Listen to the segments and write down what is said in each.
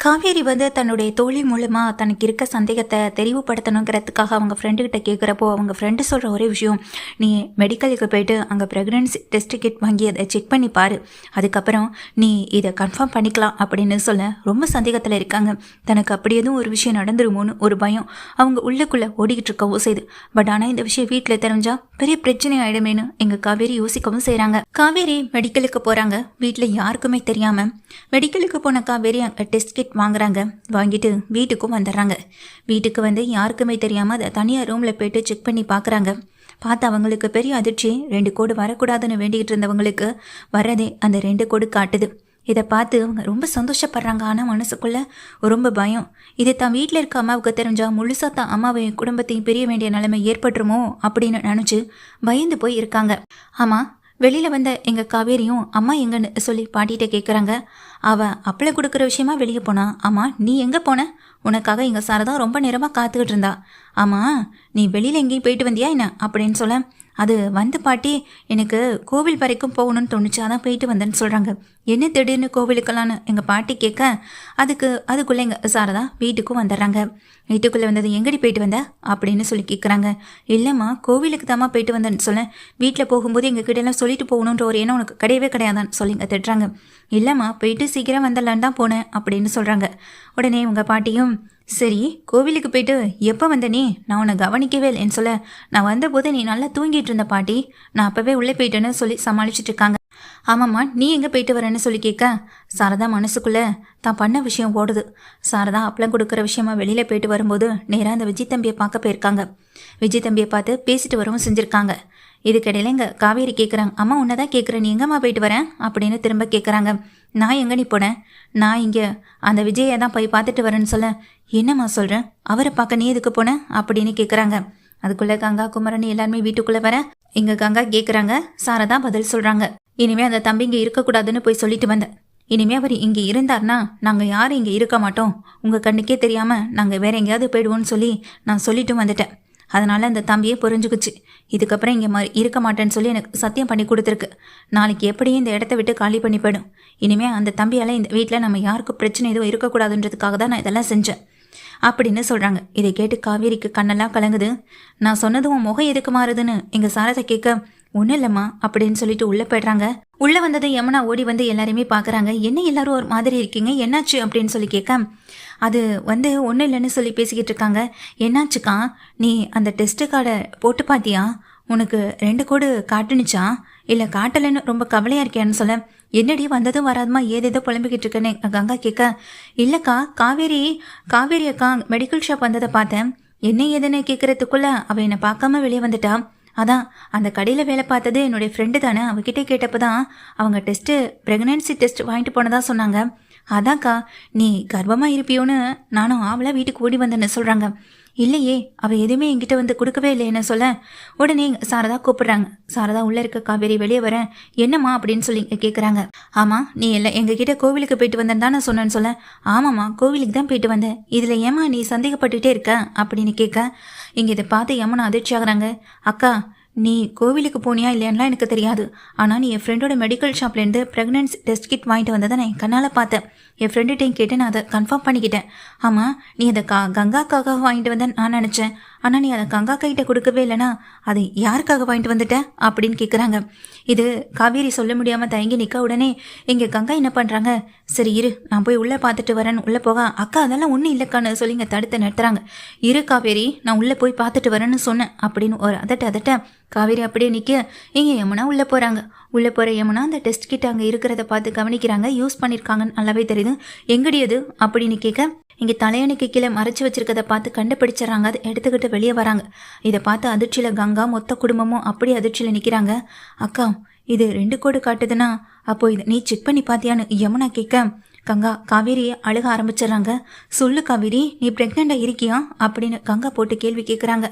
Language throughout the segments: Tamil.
காவேரி வந்து தன்னுடைய தோழி மூலமாக தனக்கு இருக்க சந்தேகத்தை தெரிவுபடுத்தணுங்கிறதுக்காக அவங்க ஃப்ரெண்டுக்கிட்ட கேட்குறப்போ அவங்க ஃப்ரெண்டு சொல்கிற ஒரே விஷயம் நீ மெடிக்கலுக்கு போயிட்டு அங்கே ப்ரெக்னன்சி டெஸ்ட் கிட் வாங்கி அதை செக் பண்ணி பாரு. அதுக்கப்புறம் நீ இதை கன்ஃபார்ம் பண்ணிக்கலாம் அப்படின்னு சொல்ல ரொம்ப சந்தேகத்தில் இருக்காங்க. தனக்கு அப்படி எதுவும் ஒரு விஷயம் நடந்துருமோன்னு ஒரு பயம் அவங்க உள்ளுக்குள்ளே ஓடிக்கிட்டு இருக்கவும் செய்யுது. பட் ஆனால் இந்த விஷயம் வீட்டில் தெரிஞ்சா பெரிய பிரச்சனை ஆகிடுமேன்னு எங்கள் காவேரி யோசிக்கவும் செய்கிறாங்க காவேரி மெடிக்கலுக்கு போகிறாங்க வீட்டில் யாருக்குமே தெரியாமல் மெடிக்கலுக்கு போன காவேரி அங்கே டெஸ்ட் கிட் வாங்குறாங்க. வாங்கிட்டு வீட்டுக்கும் வந்துடுறாங்க. வீட்டுக்கு வந்து யாருக்குமே தெரியாமல் அதை தனியாக ரூமில் போயிட்டு செக் பண்ணி பார்க்குறாங்க பார்த்து அவங்களுக்கு பெரிய அதிர்ச்சி. ரெண்டு கோடு வரக்கூடாதுன்னு வேண்டிகிட்டு இருந்தவங்களுக்கு வர்றதே அந்த ரெண்டு கோடு காட்டுது. இதை பார்த்து அவங்க ரொம்ப சந்தோஷப்படுறாங்க. ஆனால் மனசுக்குள்ளே ரொம்ப பயம். இதை தான் வீட்டில் இருக்க அம்மாவுக்கு தெரிஞ்சால் முழுசாக தான் அம்மாவையும் குடும்பத்தையும் பிரிய வேண்டிய நிலைமை ஏற்பட்டுருமோ அப்படின்னு நினச்சி பயந்து போய் இருக்காங்க. ஆமாம் வெளியில் வந்த எங்கள் காவேரியும் அம்மா எங்கன்னு சொல்லி பாட்டிகிட்ட கேட்குறாங்க அவள் அப்ளை கொடுக்குற விஷயமா வெளியே போனா அம்மா நீ எங்கே போன? உனக்காக எங்கள் சாரதா ரொம்ப நேரமாக காத்துக்கிட்டு இருந்தா. ஆமாம் நீ வெளியில் எங்கேயும் போயிட்டு வந்தியா என்ன? அப்படின்னு சொல்ல அது வந்து பாட்டி எனக்கு கோவில் வரைக்கும் போகணும்னு தோணுச்சாதான் போயிட்டு வந்தேன்னு சொல்கிறாங்க என்ன திடீர்னு கோவிலுக்கெல்லாம்னு எங்கள் பாட்டி கேட்க அதுக்கு அதுக்குள்ளே எங்கள் சாரதா வீட்டுக்கும் வந்துடுறாங்க. வீட்டுக்குள்ளே வந்தது எங்கடி போயிட்டு வந்த? அப்படின்னு சொல்லி கேட்குறாங்க இல்லைம்மா கோவிலுக்கு தாம்மா போயிட்டு வந்தேன்னு சொல்ல வீட்டில் போகும்போது எங்கள் கிட்டலாம் சொல்லிட்டு போகணுன்ற ஒரு எண்ணம் உனக்கு கிடையவே கிடையாதான்னு சொல்லிங்க திட்டுறாங்க. இல்லைம்மா போயிட்டு சீக்கிரம் வந்துடலான்னு தான் போனேன் அப்படின்னு சொல்கிறாங்க உடனே உங்கள் பாட்டியும் சரி கோவிலுக்கு போயிட்டு எப்போ வந்த நீ? நான் உன்னை கவனிக்கவே இல்லைன்னு சொல்ல. நான் வந்தபோது நீ நல்லா தூங்கிட்டு இருந்த பாட்டி. நான் அப்போவே உள்ளே போயிட்டேன்னு சொல்லி சமாளிச்சுட்டு இருக்காங்க. ஆமாம்மா நீ எங்கே போயிட்டு வரேன்னு சொல்லி கேட்க. சாரதா மனசுக்குள்ளே தான் பண்ண விஷயம் ஓடுது. சாரதா அப்பளம் கொடுக்குற விஷயமா வெளியில் போயிட்டு வரும்போது நேராக அந்த விஜய் தம்பியை பார்க்க போயிருக்காங்க. விஜய் தம்பியை பார்த்து பேசிட்டு வரவும் செஞ்சுருக்காங்க. இதுக்கிடையில இங்கே காவேரி கேட்குறாங்க அம்மா உன்னை தான் கேட்குறேன் நீ எங்கம்மா போயிட்டு வரேன் அப்படின்னு திரும்ப கேட்குறாங்க நான் எங்கே நீ போனேன் நான் இங்கே அந்த விஜயை தான் போய் பார்த்துட்டு வரேன்னு சொல்ல. என்னம்மா சொல்கிறேன் அவரை பார்க்க நீ எதுக்கு போனேன் அப்படின்னு கேட்குறாங்க அதுக்குள்ளே கங்கா குமரன் எல்லாருமே வீட்டுக்குள்ளே வர இங்கே கங்கா கேட்குறாங்க சாரதா பதில் சொல்கிறாங்க இனிமே அந்த தம்பி இங்கே இருக்கக்கூடாதுன்னு போய் சொல்லிட்டு வந்தேன் இனிமே அவர் இங்கே இருந்தார்னா நாங்கள் யாரும் இங்கே இருக்க மாட்டோம். உங்கள் கண்ணுக்கே தெரியாமல் நாங்கள் வேற எங்கேயாவது போயிடுவோம்னு சொல்லி நான் சொல்லிட்டும் வந்துட்டேன். அதனால அந்த தம்பியே புரிஞ்சுக்குச்சு. இதுக்கப்புறம் இங்கே மாதிரி இருக்க மாட்டேன்னு சொல்லி எனக்கு சத்தியம் பண்ணி கொடுத்துருக்கு. நாளைக்கு எப்படியும் இந்த இடத்த விட்டு காலி பண்ணி போயிடும். இனிமேல் அந்த தம்பியால் இந்த வீட்டில் நம்ம யாருக்கும் பிரச்சனை எதுவும் இருக்கக்கூடாதுன்றதுக்காக தான் நான் இதெல்லாம் செஞ்சேன். அப்படின்னு சொல்கிறாங்க இதை கேட்டு காவேரிக்கு கண்ணெல்லாம் கலங்குது. நான் சொன்னது உன் முகம் எதுக்கு மாறுதுன்னு எங்கள் சாரதை கேட்க ஒன்றும் இல்லைம்மா அப்படின்னு சொல்லிட்டு உள்ளே போயிடுறாங்க. உள்ளே வந்தது யமுனா ஓடி வந்து எல்லாரையுமே பார்க்குறாங்க. என்ன எல்லாரும் ஒரு மாதிரி இருக்கீங்க? என்னாச்சு? அப்படின்னு சொல்லி கேட்க அது வந்து ஒன்றும் இல்லைன்னு சொல்லி பேசிக்கிட்டு இருக்காங்க. என்னாச்சுக்கா? நீ அந்த டெஸ்ட் கார்டை போட்டு பார்த்தியா? உனக்கு ரெண்டு கோடு காட்டுனுச்சா? இல்லை காட்டலைன்னு ரொம்ப கவலையாக இருக்கியான்னு சொல்ல. என்னடி வந்ததும் வராதுமா? ஏதேதோ புலம்பிக்கிட்டு இருக்கேன்னு கங்கா கேட்க இல்லைக்கா காவேரி காவேரி அக்கா மெடிக்கல் ஷாப் வந்ததை பார்த்தேன். என்ன ஏதுன்னு கேட்கறதுக்குள்ள அவ என்னை பார்க்காம வெளியே வந்துட்டா. அதான் அந்த கடையில் வேலை பார்த்தது என்னுடைய ஃப்ரெண்டு தானே. அவகிட்ட கேட்டப்போ தான் அவங்க டெஸ்ட்டு ப்ரெக்னன்சி டெஸ்ட் வாங்கிட்டு போனதா சொன்னாங்க. அதான்க்கா நீ கர்ப்பமாக இருப்பியோன்னு நானும் ஆவலாக வீட்டுக்கு ஓடி வந்தேன்னு சொல்கிறாங்க இல்லையே அவள் எதுவுமே என்கிட்ட வந்து கொடுக்கவே இல்லைன்னு சொல்ல. உடனே சாரதா கூப்பிடுறாங்க. சாரதா உள்ளே இருக்க காவேரி வெளியே வரேன். என்னம்மா அப்படின்னு சொல்லி கேட்குறாங்க ஆமாம் நீ இல்லை எங்ககிட்ட கோவிலுக்கு போயிட்டு வந்தேன் தானே சொன்னேன்னு சொல்ல. ஆமாம்மா கோவிலுக்கு தான் போயிட்டு வந்தேன். இதில் ஏமா நீ சந்தேகப்பட்டுகிட்டே இருக்க அப்படின்னு கேட்க இங்கே இதை பார்த்து யமுனா அதிர்ச்சி ஆகுறாங்க அக்கா நீ கோவிலுக்கு போனியா இல்லையான்லாம் எனக்கு தெரியாது. ஆனால் நீ என் ஃப்ரெண்டோட மெடிக்கல் ஷாப்லேருந்து ப்ரெக்னன்ஸ் டெஸ்ட் கிட் வாங்கிட்டு வந்ததை நான் என் கண்ணால் பார்த்தேன். என் ஃப்ரெண்டுகிட்டையும் கேட்டு நான் அதை கன்ஃபார்ம் பண்ணிக்கிட்டேன். ஆமாம் நீ அதை கா கங்காக்காக வாங்கிட்டு வந்தேன் நான் நினச்சேன். ஆனால் நீ அதை கங்கா கைகிட்ட கொடுக்கவே இல்லைனா அதை யாருக்காக வாங்கிட்டு வந்துட்ட? அப்படின்னு கேட்குறாங்க இது காவேரி சொல்ல முடியாமல் தயங்கி நிற்க உடனே இங்கே கங்கா என்ன பண்ணுறாங்க சரி இரு. நான் போய் உள்ளே பார்த்துட்டு வரேன். உள்ளே போக. அக்கா அதெல்லாம் ஒன்றும் இல்லைக்கான்னு சொல்லி இங்கே தடுத்து நிறுத்துறாங்க. இரு காவேரி நான் உள்ளே போய் பார்த்துட்டு வரேன்னு சொன்னேன் அப்படின்னு ஒரு அதட்ட அதட்ட காவேரி அப்படியே நிற்க இங்கே யமுனா உள்ளே போகிறாங்க உள்ளே போகிற யமுனா அந்த டெஸ்ட் கிட்ட அங்கே இருக்கிறத பார்த்து கவனிக்கிறாங்க. யூஸ் பண்ணியிருக்காங்கன்னு நல்லாவே தெரியுது. எங்கடி அது? அப்படின்னு கேட்க இங்கே தலையணைக்கு கீழே மறைச்சு வச்சிருக்கதை பார்த்து கண்டுபிடிச்சிடறாங்க. அதை எடுத்துக்கிட்டு வெளியே வராங்க. இதை பார்த்து அதிர்ச்சியில் கங்கா மொத்த குடும்பமும் அப்படி அதிர்ச்சியில் நிற்கிறாங்க அக்கா இது ரெண்டு கோடு காட்டுதுன்னா அப்போ இது நீ செக் பண்ணி பார்த்தியான்னு யமுனா கேட்க கங்கா காவேரி அழுக ஆரம்பிச்சிடுறாங்க. சொல்லு காவேரி நீ ப்ரெக்னெண்ட்டாக இருக்கியா? அப்படின்னு கங்கா போட்டு கேள்வி கேட்குறாங்க.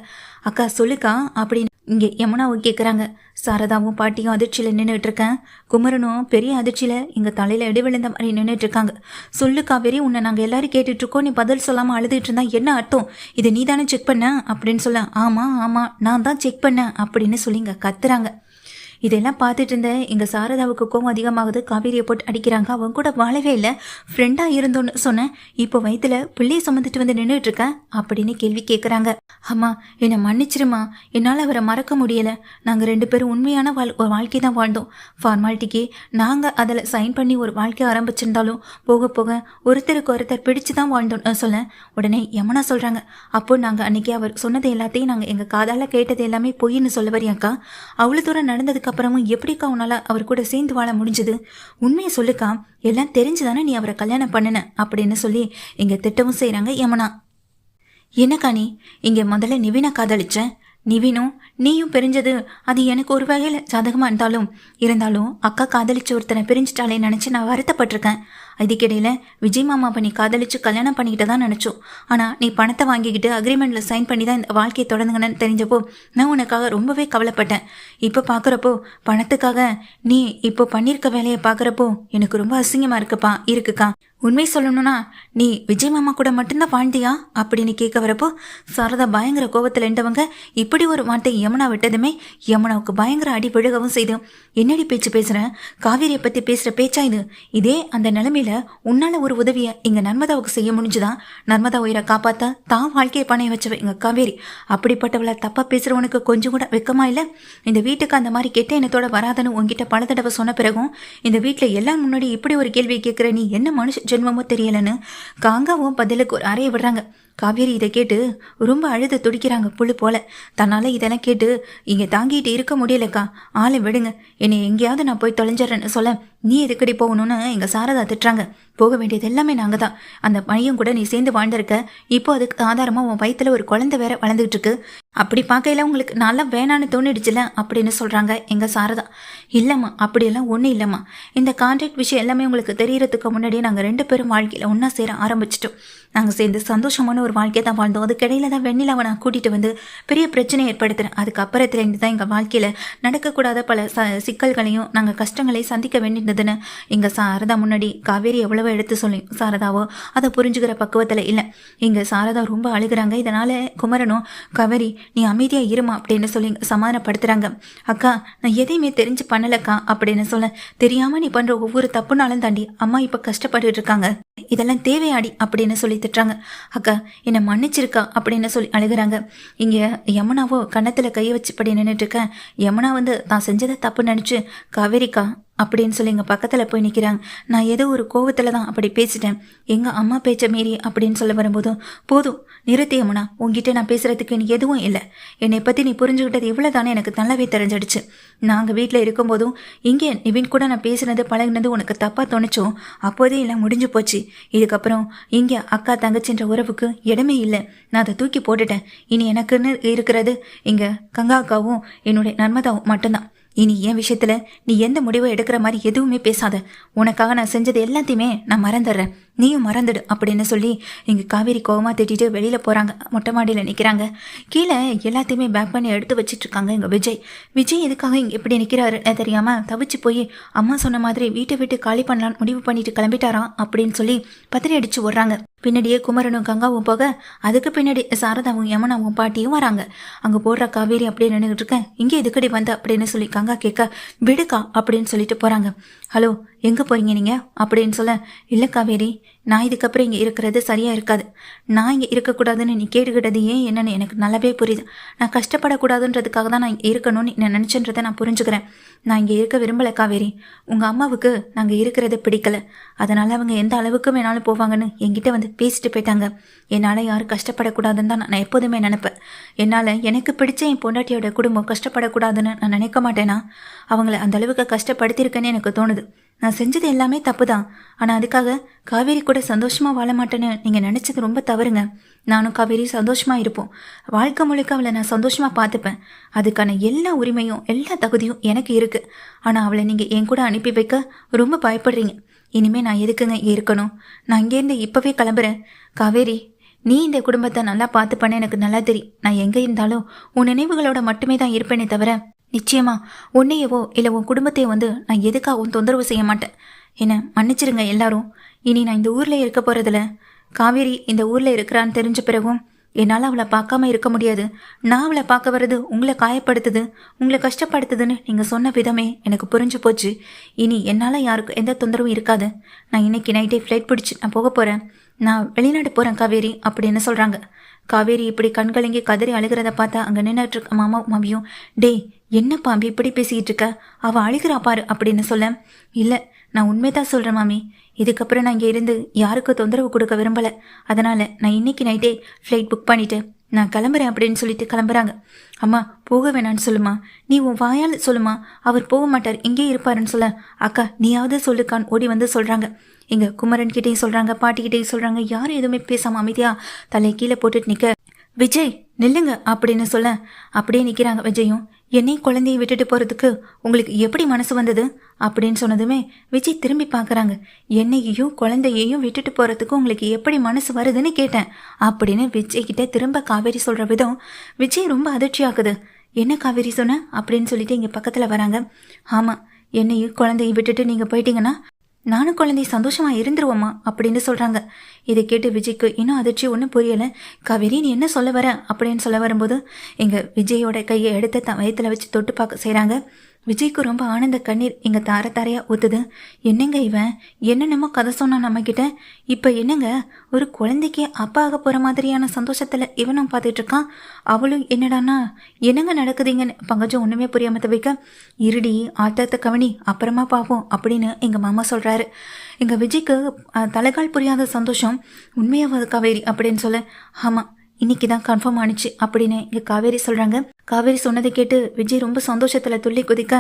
அக்கா சொல்லுக்கா அப்படின்னு இங்கே யமுனாவும் கேட்குறாங்க சாரதாவும் பாட்டியும் அதிர்ச்சியில் நின்றுட்டு இருக்கேன். குமரனும் பெரிய அதிர்ச்சியில் எங்கள் தலையில் இடைவிழுந்த மாதிரி நின்றுட்டு இருக்காங்க. சொல்லு காவேரி உன்னை நாங்கள் எல்லாரும் கேட்டுட்ருக்கோம் நீ பதில் சொல்லாமல் அழுதுட்டு இருந்தா என்ன அர்த்தம்? இது நீ தானே செக் பண்ண? அப்படின்னு சொல்ல ஆமாம் ஆமாம் நான் தான் செக் பண்ணேன் அப்படின்னு சொல்லி இங்கே கத்துறாங்க. இதெல்லாம் பார்த்துட்டு இருந்தேன். எங்கள் சாரதாவுக்கு கோவம் அதிகமாகுது. காவேரியை போட்டு அடிக்கிறாங்க. அவங்க கூட வாழவே இல்லை. ஃப்ரெண்டாக இருந்தோன்னு சொன்னேன். இப்போ வயதில் பிள்ளையை சுமந்துட்டு வந்து நின்றுட்டு இருக்கேன். அப்படின்னு கேள்வி கேட்குறாங்க அம்மா என்னை மன்னிச்சிருமா? என்னால் அவரை மறக்க முடியலை. நாங்கள் ரெண்டு பேரும் உண்மையான வாழ் ஒரு வாழ்க்கை தான் வாழ்ந்தோம். ஃபார்மாலிட்டிக்கு நாங்கள் அதில் சைன் பண்ணி ஒரு வாழ்க்கை ஆரம்பிச்சிருந்தாலும் போக போக ஒருத்தருக்கு ஒருத்தர் பிடிச்சு தான் வாழ்ந்தோம் சொல்ல உடனே யமுனா சொல்கிறாங்க அப்போ நாங்கள் அன்னைக்கு அவர் சொன்னது எல்லாத்தையும் நாங்கள் எங்கள் காதால் கேட்டது எல்லாமே பொய்ன்னு சொல்ல வரையாக்கா அவ்வளோ தூரம் நடந்ததுக்கு அப்புறமும் எப்படிக்கா உன்னால் அவர் கூட சேர்ந்து வாழ முடிஞ்சது? உண்மையை சொல்லுக்கா எல்லாம் தெரிஞ்சுதானே நீ அவரை கல்யாணம் பண்ணின அப்படின்னு சொல்லி இங்கே திட்டமும் செய்கிறாங்க யமுனா. என்னக்கா நீ? இங்கே முதல்ல நிவினை காதலிச்சேன் நிவினும் நீயும் பிரிஞ்சது. அது எனக்கு ஒரு வகையில் சாதகமாக இருந்தாலும் இருந்தாலும் அக்கா காதலிச்ச ஒருத்தனை பிரிஞ்சிட்டாலே நினச்சி நான் வருத்தப்பட்டிருக்கேன். இதுக்கிடையில் விஜய் மாமா பண்ணி காதலிச்சு கல்யாணம் பண்ணிக்கிட்டு தான் நினச்சோம். ஆனால் நீ பணத்தை வாங்கிக்கிட்டு அக்ரிமெண்ட்டில் சைன் பண்ணி தான் இந்த வாழ்க்கையை தொடங்குங்கன்னு தெரிஞ்சப்போ நான் உனக்காக ரொம்பவே கவலைப்பட்டேன். இப்போ பார்க்குறப்போ பணத்துக்காக நீ இப்போ பண்ணியிருக்க வேலையை பார்க்குறப்போ எனக்கு ரொம்ப அசிங்கமாக இருக்குப்பா இருக்குக்கா. உண்மை சொல்லணும்னா நீ விஜய் மாமா கூட மட்டும்தான் வாழ்ந்தியா? அப்படின்னு கேட்க வரப்போ சாரதா பயங்கர கோபத்தில் இருந்தவங்க இப்படி ஒரு வார்த்தை யமுனா விட்டதுமே யமுனாவுக்கு பயங்கர அடி விழுகவும் செய்து என்னடி பேச்சு பேசுகிறேன் காவேரியை பற்றி பேசுகிற பேச்சா இது? இதே அந்த நிலமையில உன்னால ஒரு உதவியை எங்கள் நர்மதாவுக்கு செய்ய முடிஞ்சுதா? நர்மதா உயிரை காப்பாற்ற தான் வாழ்க்கையை பணைய வச்சவ எங்க காவேரி. அப்படிப்பட்டவளை தப்பா பேசுறவனுக்கு கொஞ்சம் கூட வெக்கமா இல்லை? இந்த வீட்டுக்கு அந்த மாதிரி கெட்ட எண்ணத்தோட வராதன்னு உங்ககிட்ட பல தடவை சொன்ன பிறகும் இந்த வீட்டில் எல்லாம் முன்னாடி இப்படி ஒரு கேள்வி கேட்குற நீ என்ன மனுஷன் ஜென்மமோ தெரியலன்னு காங்காவும் பதிலுக்கு ஒரு அறைய விடுறாங்க. காவேரி இதை கேட்டு ரொம்ப அழுது துடிக்கிறாங்க புழு போல. தன்னால் இதெல்லாம் கேட்டு இங்கே தாங்கிட்டு இருக்க முடியலக்கா. ஆளை விடுங்க. என்னை எங்கேயாவது நான் போய் தொலைஞ்சிடறேன்னு சொல்ல நீ எதுக்கடி போகணும்னு எங்கள் சாரதா திட்டுறாங்க. போக வேண்டியது எல்லாமே நாங்கள் தான் அந்த பையன் கூட நீ சேர்ந்து வாழ்ந்திருக்க. இப்போ அதுக்கு ஆதாரமாக உன் வயிற்றுல ஒரு குழந்தை வேற வளர்ந்துகிட்டு இருக்கு அப்படி பார்க்கையில உங்களுக்கு நல்லா வேணான்னு தோணிடுச்சுல அப்படின்னு சொல்கிறாங்க எங்கள் சாரதா. இல்லைம்மா அப்படியெல்லாம் ஒன்றும் இல்லைம்மா. இந்த கான்ட்ராக்ட் விஷயம் எல்லாமே உங்களுக்கு தெரியறதுக்கு முன்னாடியே நாங்கள் ரெண்டு பேரும் வாழ்க்கையில் ஒன்றா சேர ஆரம்பிச்சிட்டோம். நாங்கள் சேர்ந்து சந்தோஷமான ஒரு வாழ்க்கையை தான் வாழ்ந்தோம் அதுக்கிடையில தான் வெண்ணிலாவை நான் கூட்டிகிட்டு வந்து பெரிய பிரச்சனை ஏற்படுத்துகிறேன் அதுக்கப்புறத்துலேருந்து தான் எங்கள் வாழ்க்கையில் நடக்கக்கூடாத பல ச சிக்கல்களையும் நாங்கள் கஷ்டங்களையும் சந்திக்க வேண்டியிருந்ததுன்னு இங்கே சாரதா முன்னாடி காவேரி எவ்வளவோ எடுத்து சொல்லி சாரதாவோ அதை புரிஞ்சுக்கிற பக்குவத்தில் இல்லை. இங்கே சாரதா ரொம்ப அழுகுறாங்க. இதனால் குமரனும் காவேரி நீ அமைதியாக இருமா அப்படின்னு சொல்லி சமாதானப்படுத்துகிறாங்க அக்கா நான் எதையுமே தெரிஞ்சு பண்ணலக்கா அப்படின்னு சொல்ல தெரியாமல் நீ பண்ணுற ஒவ்வொரு தப்புனாலும் தாண்டி அம்மா இப்போ கஷ்டப்பட்டு இருக்காங்க. இதெல்லாம் தேவையாடி அப்படின்னு சொல்லி திட்டுறாங்க. அக்கா என்னை மன்னிச்சிருக்கா அப்படின்னு சொல்லி அழுகிறாங்க. இங்கே யமுனாவோ கன்னத்தில் கையை வச்சுப்படி நின்றுட்டு இருக்கேன் யமுனா வந்து தான் செஞ்சதை தப்பு நினச்சி காவேரிக்கா அப்படின்னு சொல்லி எங்கள் பக்கத்தில் போய் நிற்கிறாங்க நான் ஏதோ ஒரு கோவத்தில் தான் அப்படி பேசிட்டேன். எங்கள் அம்மா பேச்ச மீறி அப்படின்னு சொல்ல வரும்போதும் போதும் நிறுத்தியமுனா உங்ககிட்ட நான் பேசுகிறதுக்கு நீ எதுவும் இல்லை. என்னை பற்றி நீ புரிஞ்சுக்கிட்டது இவ்வளோ தானே எனக்கு நல்லாவே தெரிஞ்சிடுச்சு. நாங்கள் வீட்டில் இருக்கும்போதும் இங்கே நிவின் கூட நான் பேசுனது பழகினது உனக்கு தப்பாக தோணுச்சோ? அப்போதே எல்லாம் முடிஞ்சு போச்சு. இதுக்கப்புறம் இங்கே அக்கா தங்கச்சின்ற உறவுக்கு இடமே இல்லை. நான் அதை தூக்கி போட்டுட்டேன். இனி எனக்குன்னு இருக்கிறது இங்கே கங்கா அக்காவும் என்னுடைய நர்மதாவும் மட்டும்தான். இனி என் விஷயத்துல நீ எந்த முடிவை எடுக்கிற மாதிரி எதுவுமே பேசாத. உனக்காக நான் செஞ்சது எல்லாத்தையுமே நான் மறந்துடுறேன். நீயும் மறந்துடு அப்படின்னு சொல்லி இங்கே காவேரி கோவமாக திட்டிட்டு வெளியில் போகிறாங்க மொட்டை மாடியில் நிற்கிறாங்க கீழே எல்லாத்தையுமே பேக் பண்ணி எடுத்து வச்சிட்ருக்காங்க இங்கே எங்கள் விஜய். விஜய் எதுக்காக இங்கே எப்படி நிற்கிறாரு தெரியாமல் தவிச்சு போய் அம்மா சொன்ன மாதிரி வீட்டை விட்டு காலி பண்ணலான்னு முடிவு பண்ணிட்டு கிளம்பிட்டாராம் அப்படின்னு சொல்லி பத்திரி அடித்து விட்றாங்க பின்னாடியே குமரனும் கங்காவும் போக அதுக்கு பின்னாடி சாரதாவும் யமுனாவும் பாட்டியும் வராங்க. அங்கே போடுற காவேரி அப்படியே நின்றுட்டு இருக்கேன். இங்கே எதுக்கடி வந்த அப்படின்னு சொல்லி கங்கா கேட்க விடுக்கா அப்படின்னு சொல்லிட்டு போகிறாங்க ஹலோ எங்கே போகிறீங்க நீங்கள் அப்படின்னு சொல்ல இல்லை காவேரி நான் இதுக்கப்புறம் இங்கே இருக்கிறது சரியாக இருக்காது. நான் இங்கே இருக்கக்கூடாதுன்னு நீ கேட்டுக்கிட்டது ஏன் என்னன்னு எனக்கு நல்லாவே புரியுது. நான் கஷ்டப்படக்கூடாதுன்றதுக்காக தான் நான் இங்கே இருக்கணும்னு நான் நினச்சன்றதை நான் புரிஞ்சுக்கிறேன். நான் இங்கே இருக்க விரும்பலை காவேரி. உங்கள் அம்மாவுக்கு நாங்கள் இருக்கிறத பிடிக்கல. அதனால் அவங்க எந்த அளவுக்கு வேணாலும் போவாங்கன்னு என்கிட்ட வந்து பேசிட்டு போயிட்டாங்க. என்னால் யாரும் கஷ்டப்படக்கூடாதுன்னு தான் நான் எப்போதுமே நினைப்பேன். என்னால் எனக்கு பிடிச்ச என் பொண்டாட்டியோட குடும்பம் கஷ்டப்படக்கூடாதுன்னு நான் நினைக்க மாட்டேனா? அவங்கள அந்த அளவுக்கு கஷ்டப்படுத்தியிருக்கேன்னு எனக்கு தோணுது. நான் செஞ்சது எல்லாமே தப்பு தான் ஆனால் அதுக்காக காவேரி கூட சந்தோஷமாக வாழ மாட்டேன்னு நீங்கள் நினச்சது ரொம்ப தவறுங்க. நானும் காவேரி சந்தோஷமாக இருப்போம். வாழ்க்கை முழுக்க அவளை நான் சந்தோஷமாக பார்த்துப்பேன். அதுக்கான எல்லா உரிமையும் எல்லா தகுதியும் எனக்கு இருக்குது ஆனால் அவளை நீங்கள் என் கூட அனுப்பி வைக்க ரொம்ப பயப்படுறீங்க. இனிமே நான் எதுக்குங்க இருக்கணும்? நான் இங்கேருந்து இப்போவே கிளம்புறேன். காவேரி நீ இந்த குடும்பத்தை நல்லா பார்த்துப்பேன்னு எனக்கு நல்லா தெரியும். நான் எங்கே இருந்தாலும் உன் நினைவுகளோட மட்டுமே தான் இருப்பேனே தவிர நிச்சயமா உன்னையவோ இல்லை உன் குடும்பத்தையோ வந்து நான் எதுக்காகவும் தொந்தரவு செய்ய மாட்டேன்? என்ன மன்னிச்சிருங்க எல்லாரும். இனி நான் இந்த ஊரில் இருக்க போகிறதில்ல காவேரி இந்த ஊரில் இருக்கிறான்னு தெரிஞ்ச பிறகும் என்னால் அவளை பார்க்காம இருக்க முடியாது. நான் அவளை பார்க்க வர்றது உங்களை காயப்படுத்துது உங்களை கஷ்டப்படுத்துதுன்னு நீங்கள் சொன்ன விதமே எனக்கு புரிஞ்சு போச்சு. இனி என்னால் யாருக்கும் எந்த தொந்தரவும் இருக்காது. நான் இன்னைக்கு நைட்டே ஃப்ளைட் பிடிச்சி நான் போக போகிறேன் நான் வெளிநாடு போகிறேன் காவேரி அப்படின்னு சொல்கிறாங்க காவேரி இப்படி கண்கலங்கி கதறி அழுகிறத பார்த்தா அங்கே நின்றுட்டு இருக்க மாமா மாமியும் டேய் என்ன பாம்பி இப்படி பேசிக்கிட்டு இருக்க? அவள் அழுகிறா பாரு அப்படின்னு சொல்ல. இல்லை நான் உண்மைதான் சொல்கிறேன் மாமி. இதுக்கப்புறம் நான் இங்கே இருந்து யாருக்கும் தொந்தரவு கொடுக்க விரும்பலை. அதனால் நான் இன்னைக்கு நைட்டே ஃப்ளைட் புக் பண்ணிட்டேன் நான் கிளம்புறேன் அப்படின்னு சொல்லிட்டு கிளம்புறாங்க. அம்மா போக வேணான்னு சொல்லுமா. நீ உன் வாயால் சொல்லுமா. அவர் போக மாட்டார் இங்கே இருப்பாருன்னு சொல்ல. அக்கா நீயாவது சொல்லுக்கான்னு ஓடி வந்து சொல்கிறாங்க எங்கள் குமரன் கிட்டேயும் சொல்கிறாங்க பாட்டிக்கிட்டேயும் சொல்கிறாங்க யாரும் எதுவுமே பேசாம அமைதியா தலை கீழே போட்டுட்டு நிற்க விஜய் நில்லுங்க அப்படின்னு சொல்ல அப்படியே நிற்கிறாங்க விஜயும். என்னையும் குழந்தையை விட்டுட்டு போகிறதுக்கு உங்களுக்கு எப்படி மனசு வந்தது? அப்படின்னு சொன்னதுமே விஜய் திரும்பி பார்க்குறாங்க என்னையையும் குழந்தையையும் விட்டுட்டு போகிறதுக்கு உங்களுக்கு எப்படி மனசு வருதுன்னு கேட்டேன் அப்படின்னு விஜய் கிட்ட திரும்ப காவேரி சொல்கிற விதம் விஜய் ரொம்ப அதிர்ச்சியாக்குது என்ன காவேரி சொன்ன? அப்படின்னு சொல்லிட்டு இங்கே பக்கத்தில் வராங்க. ஆமாம் என்னையும் குழந்தையை விட்டுட்டு நீங்கள் போயிட்டீங்கன்னா நானும் குழந்தை சந்தோஷமா இருந்துருவோமா அப்படின்னு சொல்றாங்க. இதை கேட்டு விஜய்க்கு இன்னும் அதிர்ச்சி ஒன்றும் புரியல. காவேரி நீ என்ன சொல்ல வர? அப்படின்னு சொல்ல வரும்போது எங்க விஜயோட கையை எடுத்து தன் வயத்துல வச்சு தொட்டு பார்க்க செய்றாங்க. விஜய்க்கு ரொம்ப ஆனந்த கண்ணீர் இங்க தார தாரையாக ஊத்துது. என்னங்க இவன்? என்னென்னமோ கதை சொன்னான் நம்ம கிட்ட இப்ப என்னங்க? ஒரு குழந்தைக்கு அப்பா ஆக போற மாதிரியான சந்தோஷத்துல இவனும் பார்த்துட்டு இருக்கான். அவளும் என்னடானா என்னங்க நடக்குதுங்கன்னு பங்கஜம் ஒண்ணுமே புரியாம தவிக்க இருடி ஆத்தாத்த கவனி அப்புறமா பார்ப்போம் அப்படின்னு எங்க மாமா சொல்றாரு. எங்க விஜய்க்கு தலைகால் புரியாத சந்தோஷம் உண்மையாக காவேரி அப்படின்னு சொல்ல ஆமா இன்னைக்கு தான் கன்ஃபார்ம் ஆனிச்சு அப்படின்னு இங்கே காவேரி சொல்கிறாங்க காவேரி சொன்னதை கேட்டு விஜய் ரொம்ப சந்தோஷத்தில் துள்ளி குதிக்க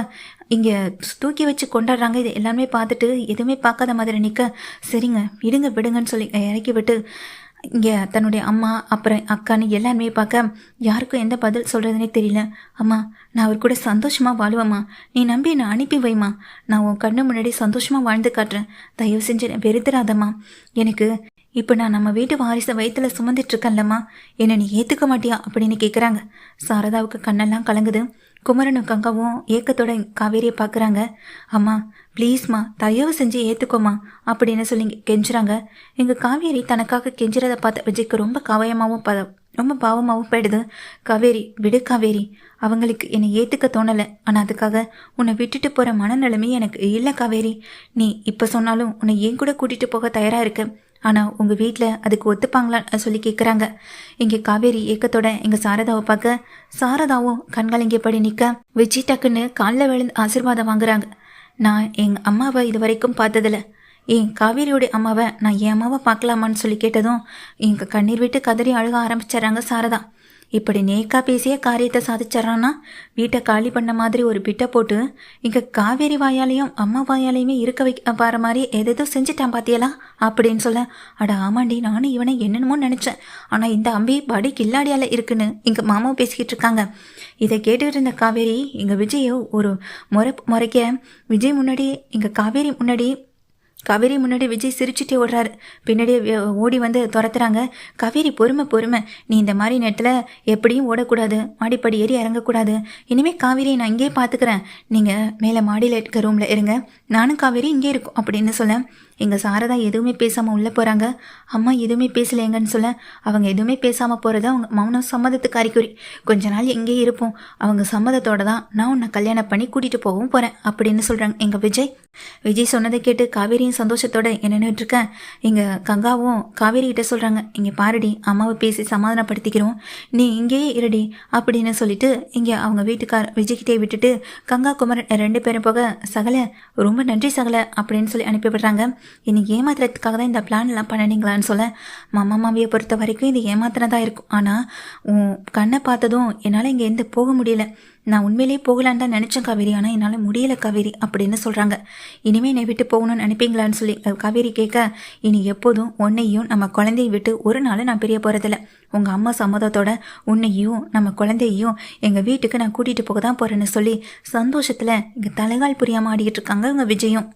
இங்கே தூக்கி வச்சு கொண்டாடுறாங்க. இது எல்லாமே பார்த்துட்டு எதுவுமே பார்க்காத மாதிரி நிற்க சரிங்க விடுங்க விடுங்கன்னு சொல்லி இறக்கி விட்டு இங்கே தன்னுடைய அம்மா அப்புறம் அக்கான்னு எல்லாருமே பார்க்க யாருக்கும் எந்த பதில் சொல்கிறதுனே தெரியல. அம்மா நான் அவர் கூட சந்தோஷமாக வாழ்வேம்மா. நீ நம்பி என்னை அனுப்பி வைம்மா. நான் உன் கண்ணு முன்னாடி சந்தோஷமாக வாழ்ந்து காட்டுறேன். தயவு செஞ்சு வெறுத்துறாதம்மா. எனக்கு இப்போ நான் நம்ம வீட்டு வாரிசை வயிற்றுல சுமந்துட்டு இருக்கேன்லம்மா என்னை நீ ஏற்றுக்க மாட்டியா? அப்படின்னு கேட்குறாங்க சாரதாவுக்கு கண்ணெல்லாம் கலங்குது. குமரனும் கங்காவும் ஏக்கத்தோட காவேரியை பார்க்குறாங்க அம்மா ப்ளீஸ்மா தயவு செஞ்சு ஏற்றுக்கோமா அப்படின்னு சொல்லி கெஞ்சுறாங்க. எங்கள் காவேரி தனக்காக கெஞ்சுறதை பார்த்த விஜய்க்கு ரொம்ப காவயமாகவும் ப ரொம்ப பாவமாகவும் போயிடுது. காவேரி விடு காவேரி. அவங்களுக்கு என்னை ஏற்றுக்க தோணலை. ஆனால் அதுக்காக உன்னை விட்டுட்டு போகிற மனநிலைமை எனக்கு இல்லை காவேரி. நீ இப்போ சொன்னாலும் உன்னை ஏன் கூட கூட்டிகிட்டு போக தயாராக இருக்கேன் ஆனால் உங்கள் வீட்டில் அதுக்கு ஒத்துப்பாங்களான்னு சொல்லி கேட்குறாங்க இங்கே காவேரி ஏக்கத்தோட எங்கள் சாரதாவை பார்க்க சாரதாவும் கண்கலங்கியபடி நிற்க விஜய் டக்குன்னு காலில் விழுந்து ஆசீர்வாதம் வாங்குறாங்க. நான் எங்கள் அம்மாவை இது வரைக்கும் பார்த்ததில்ல. என் காவேரியோட அம்மாவை நான் என் அம்மாவை பார்க்கலாமான்னு சொல்லி கேட்டதும் எங்கள் கண்ணீர் விட்டு கதறி அழுக ஆரம்பிச்சிடறாங்க சாரதா. இப்படி நேக்கா பேசிய காரியத்தை சாதிச்சிட்றான்னா வீட்டை காலி பண்ண மாதிரி ஒரு பிட்டை போட்டு இங்கே காவேரி வாயாலையும் அம்மா வாயாலையுமே இருக்க வைக்க பாரு மாதிரி எதேதோ செஞ்சுட்டான் பாத்தியலா? அப்படின்னு சொல்ல அட ஆமாண்டி நானும் இவனை என்னென்னமோ நினச்சேன். ஆனால் இந்த அம்பி படி கில்லாடியால இருக்குன்னு இங்கே மாமாவும் பேசிக்கிட்டு இருக்காங்க. இதை கேட்டுக்கிட்டு இருந்த காவேரி எங்கள் விஜயை ஒரு முறை முறைக்க விஜய் முன்னாடி இங்கே காவேரி முன்னாடி காவேரி முன்னாடி விஜய் சிரிச்சுட்டே ஓடுறாரு. பின்னாடியே ஓடி வந்து துரத்துறாங்க. காவேரி பொறுமை பொறுமை. நீ இந்த மாதிரி நேரத்தில் எப்படியும் ஓடக்கூடாது. மாடிப்படி ஏறி இறங்கக்கூடாது. இனிமேல் காவேரி நான் இங்கேயே பார்த்துக்கிறேன் நீங்கள் மேலே மாடியில் இருக்க ரூமில் இருங்க. நானும் காவேரி இங்கே இருக்கும் அப்படின்னு சொல்ல எங்கள் சாரதா எதுவுமே பேசாமல் உள்ளே போகிறாங்க அம்மா எதுவுமே பேசலைங்கன்னு சொல்ல அவங்க எதுவுமே பேசாமல் போகிறது அவங்க மௌனம் சம்மதத்துக்கு அறிகுறி. கொஞ்ச நாள் எங்கேயே இருப்போம். அவங்க சம்மதத்தோட தான் நான் உன்னை கல்யாணம் பண்ணி கூட்டிகிட்டு போகவும் போகிறேன் அப்படின்னு சொல்கிறாங்க எங்கள் விஜய்? விஜய் சொன்னதை கேட்டு காவேரியும் சந்தோஷத்தோட என்னன்னுட்டு இருக்கேன் எங்கள் கங்காவும் காவேரி கிட்ட சொல்கிறாங்க இங்கே பாருடி அம்மாவை பேசி சமாதானப்படுத்திக்கிறோம். நீ இங்கேயே இருடி அப்படின்னு சொல்லிட்டு இங்கே அவங்க வீட்டுக்கார் விஜய்கிட்டே விட்டுட்டு கங்கா குமரன் ரெண்டு பேரும் போக சகல ரொம்ப நன்றி சகல அப்படின்னு சொல்லி அனுப்பிவிடுறாங்க என்னை ஏமாத்துறதுக்காக தான் இந்த பிளான்லாம் பண்ணனீங்களான்னு பண்ணினீங்களான்னு சொல்ல மாமா மாமியை பொறுத்த வரைக்கும் இது ஏமாத்தினதா இருக்கும். ஆனால் உன் கண்ணை பார்த்ததும் என்னால் இங்கேருந்து போக முடியல. நான் உண்மையிலேயே போகலான்னு தான் நினச்சேன் காவேரி ஆனால் என்னால் முடியல காவேரி அப்படின்னு சொல்கிறாங்க இனிமே என்னை விட்டு போகணும்னு நினைப்பீங்களான்னு சொல்லி காவேரி கேட்க இனி எப்போதும் உன்னையும் நம்ம குழந்தையை விட்டு ஒரு நாள் நான் பிரிய போகிறதில்ல உங்கள் அம்மா சம்மதத்தோட உன்னையும் நம்ம குழந்தையையும் எங்கள் வீட்டுக்கு நான் கூட்டிகிட்டு போக தான் போகிறேன்னு சொல்லி சந்தோஷத்தில் இங்கே தலைகால் புரியாமல் ஆடிக்கிட்டு இருக்காங்க உங்கள் விஜயம்.